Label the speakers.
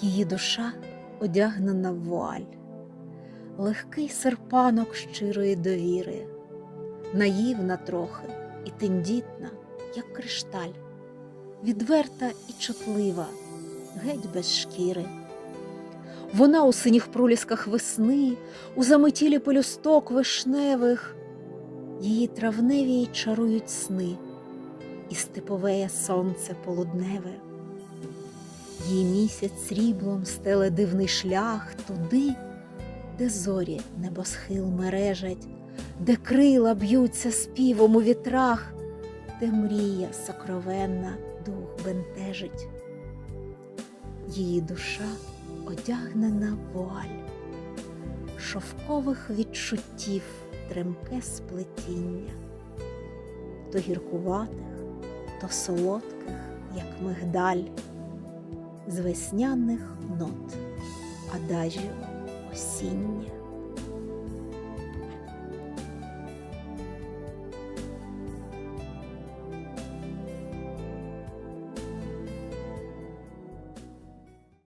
Speaker 1: Її душа одягнена в вуаль, легкий серпанок щирої довіри, наївна трохи і тендітна, як кришталь, відверта і чутлива, геть без шкіри. Вона у синіх пролісках весни, у заметілі пелюсток вишневих, її травневі чарують сни, і степовеє сонце полудневе. Місяць сріблом стеле дивний шлях туди, де зорі небосхил мережать, де крила б'ються співом у вітрах, де мрія сокровенна дух бентежить. Її душа одягнена вуаль, шовкових відчуттів тремке сплетіння, то гіркуватих, то солодких, як мигдаль, з весняних нот адажіо осіння.